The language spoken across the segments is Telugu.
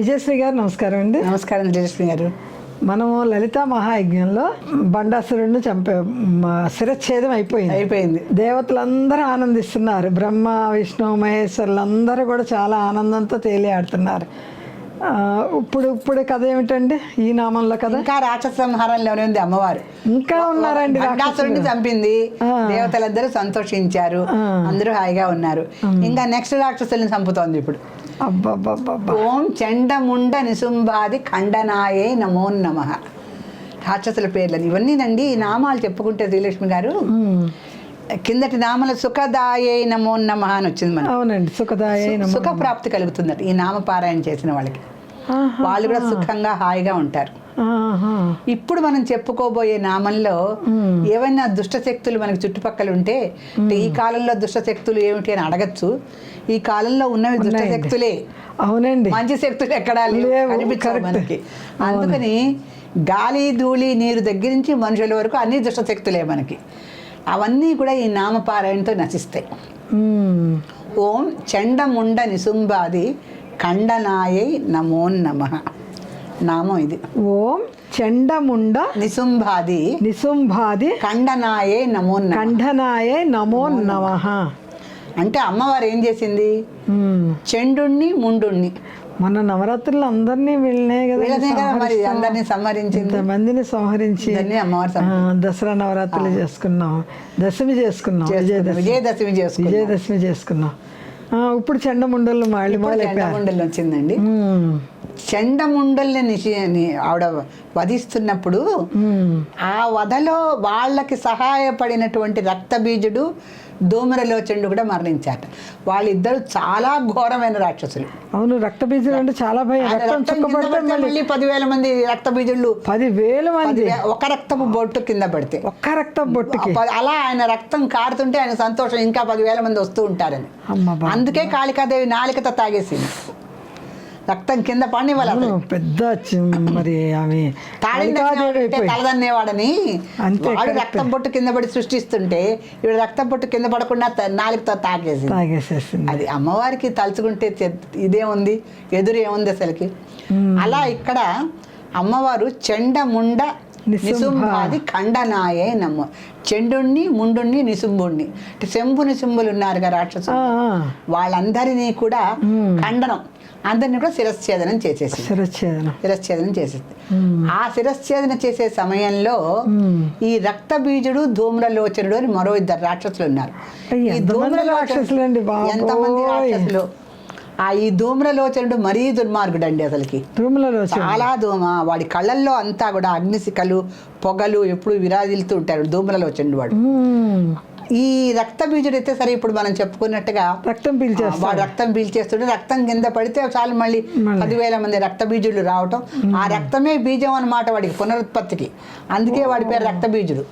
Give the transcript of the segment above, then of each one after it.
విజయశ్రీ గారు నమస్కారం అండి. నమస్కారం జయలక్ష్మి గారు. మనము లలిత మహాయజ్ఞంలో బండాసురుడిని చంపే శిరచ్ఛేదం అయిపోయింది. అయిపోయింది. దేవతలందరూ ఆనందిస్తున్నారు. బ్రహ్మ విష్ణు మహేశ్వరులు అందరూ కూడా చాలా ఆనందంతో తేలియాడుతున్నారు. ఇప్పుడు ఇప్పుడు కథ ఏమిటండి? ఈ నామంలో కథ? ఇంకా రాక్షస సంహారంలోనే ఉంది అమ్మవారు. ఇంకా ఉన్నారండి బండాసురుడిని చంపింది. దేవతలందరూ సంతోషించారు. అందరూ హాయిగా ఉన్నారు. ఇంకా నెక్స్ట్ రాక్షసుల్ని చంపుతోంది ఇప్పుడు. ఓం చండముండ నిసుంబాది ఖండనాయే నమో నమ రాక్షసుల పేర్లని ఇవన్నీనండి ఈ నామాలు చెప్పుకుంటే శ్రీలక్ష్మి గారు. కిందటి నామల సుఖదాయే నమో నమ అని వచ్చింది మనకి అవునండి సుఖదాయ నమో సుఖ ప్రాప్తి కలుగుతుందట ఈ నామపారాయణ చేసిన వాళ్ళకి. వాళ్ళు కూడా సుఖంగా హాయిగా ఉంటారు. ఇప్పుడు మనం చెప్పుకోబోయే నామంలో ఏవైనా దుష్ట శక్తులు మనకి చుట్టుపక్కల ఉంటే ఈ కాలంలో దుష్ట శక్తులు ఏమిటి అని అడగచ్చు. ఈ కాలంలో ఉన్నవి దుష్ట శక్తులే అవునండి. మంచి శక్తులు ఎక్కడా correct. మనకి. అందుకని గాలి ధూళి నీరు దగ్గర నుంచి మనుషుల వరకు అన్ని దుష్ట శక్తులే మనకి. అవన్నీ కూడా ఈ నామపారాయణతో నశిస్తాయి. ఓం చండముండ నిసుంబాది ఖండనాయై నమో నమ. నామం ఇది. ఓం చండముండ నిసుంబాది నిశుంభాది ఖండనాయే నమో కంఠనాయ నమో నమ అంటే అమ్మవారు ఏం చేసింది? చెండుణ్ణి ముండుణ్ణి. మన నవరాత్రులు అందరినీ వీళ్ళనే కదా మరి అందరినీ సంహరించింది. ఇంతమందిని సంహరించి దసరా నవరాత్రులు చేసుకున్నాం. దశమి చేసుకున్నాం. విజయదశమి విజయదశమి చేసుకుంది విజయదశమి చేసుకున్నాం. ఇప్పుడు చండముండలు మళ్ళీ చండముండలు వచ్చిందండి. చండముండల్ని నిషి ఆవిడ వధిస్తున్నప్పుడు ఆ వధలో వాళ్ళకి సహాయపడినటువంటి రక్తబీజుడు దోమరలోచండు కూడా మరణించాట. వాళ్ళిద్దరు చాలా ఘోరమైన రాక్షసులు. అవును రక్త బీజం అంటే చాలా భయం. రక్తం రక్తం మళ్ళీ పదివేల మంది రక్తబీజుళ్ళు పదివేల మంది. ఒక రక్తపు బొట్టు కింద పడితే. ఒక్క రక్తం బొట్టుకి. ప- అలా ఆయన రక్తం కారుతుంటే ఆయన సంతోషం ఇంకా పదివేల మంది వస్తూ ఉంటారని. అందుకే కాళికాదేవి నాలికతో తాగేసింది. రక్తం కింద పడిన వాళ్ళు పెద్ద మరి ఆమె తలదన్నేవాడని అంతే, వాడు. రక్తం బొట్టు కింద పడి సృష్టిస్తుంటే ఇప్పుడు రక్తం బొట్టు కింద పడకుండా నాలుగుతో తాగేసింది. తాగేసేసింది. అది అమ్మవారికి తలుచుకుంటే ఇదే ఉంది ఎదురు ఏముంది అసలుకి? అలా ఇక్కడ అమ్మవారు చెండ ముండ. నిశుంభాది ఖండనాయే నమ్మ చెండుణ్ణి ముండుణ్ణి నిశుంభుణ్ణి అంటే శంభు నిశుంభులు ఉన్నారుగా రాక్షసులు. ఆ, ఆ. వాళ్ళందరినీ కూడా ఖండనం. అందరినీ కూడా శిరశ్ఛేదనం చేసేసింది. శిరచ్ఛేదనం శిరశ్ఛేదనం చేసేది ఆ శిరశ్ఛేదన చేసే సమయంలో ఈ రక్త బీజుడు ధూమ్రలోచనుడు అని మరో ఇద్దరు రాక్షసులు ఉన్నారు. ఈ బాబోయ్. ఎంతమంది రాక్షసులు? ఆ ఈ ధూమ్రలోచనుడు మరీ దుర్మార్గుడు అండి అసలుకి చాలా ధూమ. వాడి కళ్ళల్లో అంతా కూడా అగ్నిశిఖలు పొగలు ఎప్పుడు విరాజిల్తూ ఉంటారు ధూమ్రలోచనుడు వాడు. ఈ రక్త బీజుడు అయితే సరే ఇప్పుడు మనం చెప్పుకున్నట్టుగా రక్తం పీల్చేస్తారు వాడు రక్తం పీల్చేస్తుంటే రక్తం కింద పడితే చాలు మళ్ళీ పదివేల మంది రక్త బీజులు రావటం. ఆ రక్తమే బీజం అన్నమాట వాడికి పునరుత్పత్తికి. అందుకే వాడి పేరు రక్త బీజుడు.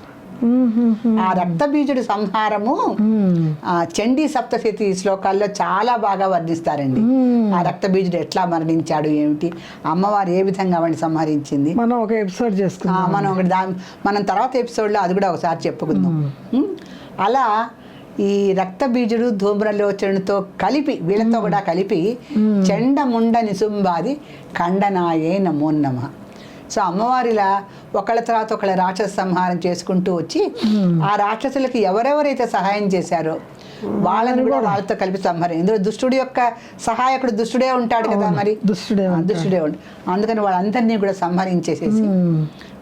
ఆ రక్త బీజుడు సంహారము ఆ చండీ సప్తశతి శ్లోకాల్లో చాలా బాగా వర్ణిస్తారండి. ఆ రక్త బీజుడు ఎట్లా మరణించాడు ఏమిటి అమ్మవారు ఏ విధంగా వాడిని సంహరించింది? మనం ఒక ఎపిసోడ్ ఆ, చేసుకున్నాం మనం ఒకటి దా మనం తర్వాత ఎపిసోడ్లో అది కూడా ఒకసారి చెప్పుకుందాం. అలా ఈ రక్త బీజుడు ధూమ్రలోచనతో కలిపి వీళ్ళతో కూడా కలిపి చెండ ముండ నిసుంబాది ఖండనాయే నమో నమ. సో అమ్మవారిలా ఒకళ్ళ తర్వాత ఒకళ్ళ రాక్షస సంహారం చేసుకుంటూ వచ్చి ఆ రాక్షసులకి ఎవరెవరైతే సహాయం చేశారో వాళ్ళని కూడా వాళ్ళతో కలిపి సంహారం. ఇందులో దుష్టుడి యొక్క సహాయకుడు దుష్టుడే ఉంటాడు కదా మరి? దుష్టుడే దుష్టుడే ఉండు అందుకని వాళ్ళందరినీ కూడా సంహరించేసేసి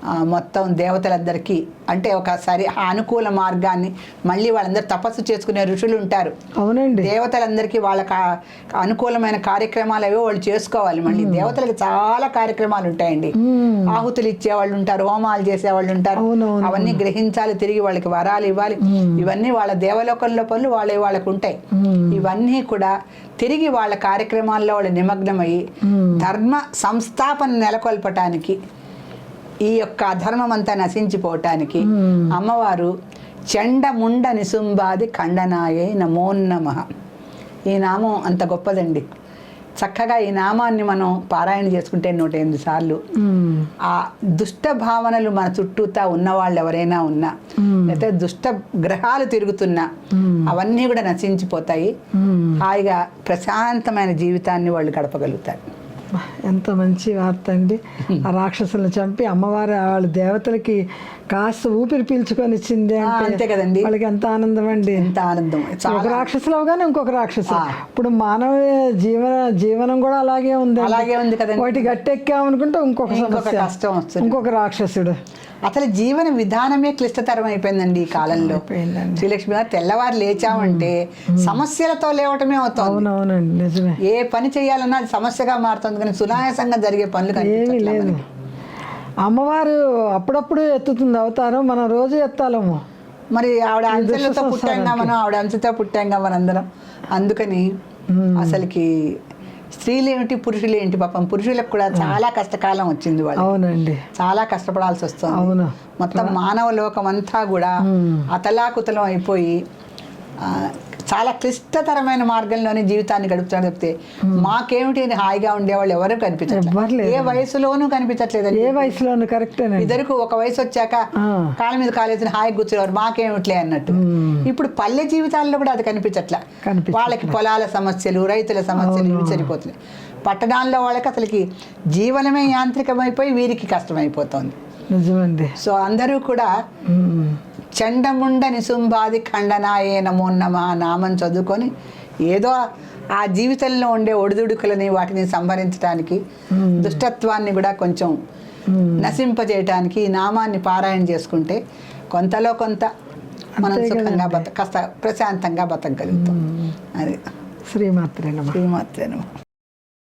మొత్తం దేవతలందరికీ అంటే ఒక సరి ఆ అనుకూల మార్గాన్ని మళ్ళీ వాళ్ళందరూ తపస్సు చేసుకునే ఋషులు ఉంటారు. అవునండి. దేవతలందరికీ వాళ్ళ కా- అనుకూలమైన కార్యక్రమాలు ఏవో వాళ్ళు చేసుకోవాలి మళ్ళీ. దేవతలకు చాలా కార్యక్రమాలు ఉంటాయండి. ఆహుతులు ఇచ్చేవాళ్ళు ఉంటారు హోమాలు చేసేవాళ్ళు ఉంటారు. అవన్నీ గ్రహించాలి తిరిగి వాళ్ళకి వరాలు ఇవ్వాలి. ఇవన్నీ వాళ్ళ దేవలోకంలో పనులు వాళ్ళ వాళ్ళకు ఉంటాయి. ఇవన్నీ కూడా తిరిగి వాళ్ళ కార్యక్రమాల్లో వాళ్ళు నిమగ్నమయ్యి ధర్మ సంస్థాపన నెలకొల్పటానికి ఈ యొక్క అధర్మం అంతా నశించిపోవటానికి అమ్మవారు చెండ ముండ నిసుంబాది ఖండనాయే నమో నమ. ఈ నామం అంత గొప్పదండి. చక్కగా ఈ నామాన్ని మనం పారాయణ చేసుకుంటే నూట ఎనిమిది సార్లు. ఉమ్. ఆ దుష్ట భావనలు మన చుట్టూతా ఉన్న వాళ్ళు ఎవరైనా ఉన్నా లేకపోతే దుష్ట గ్రహాలు తిరుగుతున్నా అవన్నీ కూడా నశించిపోతాయి. హాయిగా ప్రశాంతమైన జీవితాన్ని వాళ్ళు గడపగలుగుతారు. ఎంత మంచి వార్త అండి. ఆ రాక్షసులను చంపి అమ్మవారు వాళ్ళ దేవతలకి కాస్త ఊపిరి పీల్చుకొని ఇచ్చింది అంతే కదండి. వాళ్ళకి ఎంత ఆనందం అండి. ఎంత ఆనందం. ఒక రాక్షసులు అవగానే ఇంకొక రాక్షసు. ఇప్పుడు మానవ జీవన జీవనం కూడా అలాగే ఉంది అలాగే ఉంది కదండి. ఒకటి గట్టెక్కామనుకుంటే ఇంకొక కష్టం వస్తుంది. ఇంకొక రాక్షసుడు. అసలు జీవన విధానమే క్లిష్టతరం అయిపోయిందండి ఈ కాలంలో. శ్రీలక్ష్మి గారు తెల్లవారు లేచామంటే సమస్యలతో లేవటమే అవుతుంది. అవునవునండి నిజమే. ఏ పని చేయాలన్నా అది సమస్యగా మారుతుంది. కానీ సునాయాసంగా జరిగే పనులు లేదు. అమ్మవారు అప్పుడప్పుడు ఎత్తుతుంది అవతారం మనం రోజు ఎత్తాలము. మరి ఆవిడ అంచెలతో పుట్టాంగా మనం ఆవిడ అంచెతో పుట్టాంగా మనందరం. అందుకని అసలుకి స్త్రీలు ఏమిటి పురుషులు ఏంటి పాపం? పురుషులకు కూడా చాలా కష్టకాలం వచ్చింది వాళ్ళు అవునండి. చాలా కష్టపడాల్సి వస్తుంది. అవును. మొత్తం మానవ లోకం అంతా కూడా అతలాకుతలం అయిపోయి ఆ, చాలా క్లిష్టతరమైన మార్గంలోనే జీవితాన్ని గడుపుతాడు చెప్తే మాకేమిటి అని హాయిగా ఉండేవాళ్ళు ఎవరు కనిపించట్లేదు. ఏ వయసులోనూ కనిపించట్లేదండి. ఏ వయసులోనూ కరెక్టేనండి. ఇద్దరికి ఒక వయసు వచ్చాక. కాళ్ళ మీద కాలేసిన హాయి కూర్చునేవారు. మాకేమిట్లే అన్నట్టు. ఇప్పుడు పల్లె జీవితాల్లో కూడా అది కనిపించట్ల. వాళ్ళకి పొలాల సమస్యలు రైతుల సమస్యలు ఇవి సరిపోతున్నాయి. పట్టణాల్లో వాళ్ళకి అసలుకి జీవనమే యాంత్రికమైపోయి వీరికి కష్టమైపోతుంది. నిజమండి. సో అందరూ కూడా. చండముండ నిసుంబాది ఖండనాయే నమో నమ నామం చదువుకొని ఏదో ఆ జీవితంలో ఉండే ఒడిదుడుకులని వాటిని సంహరించడానికి దుష్టత్వాన్ని కూడా కొంచెం నశింపజేయటానికి ఈ నామాన్ని పారాయణ చేసుకుంటే కొంతలో కొంత మనం సుఖంగా బత కాస్త ప్రశాంతంగా బతకగలుగుతాం. అది. శ్రీమాత్రే నమ. శ్రీమాత్రేనమా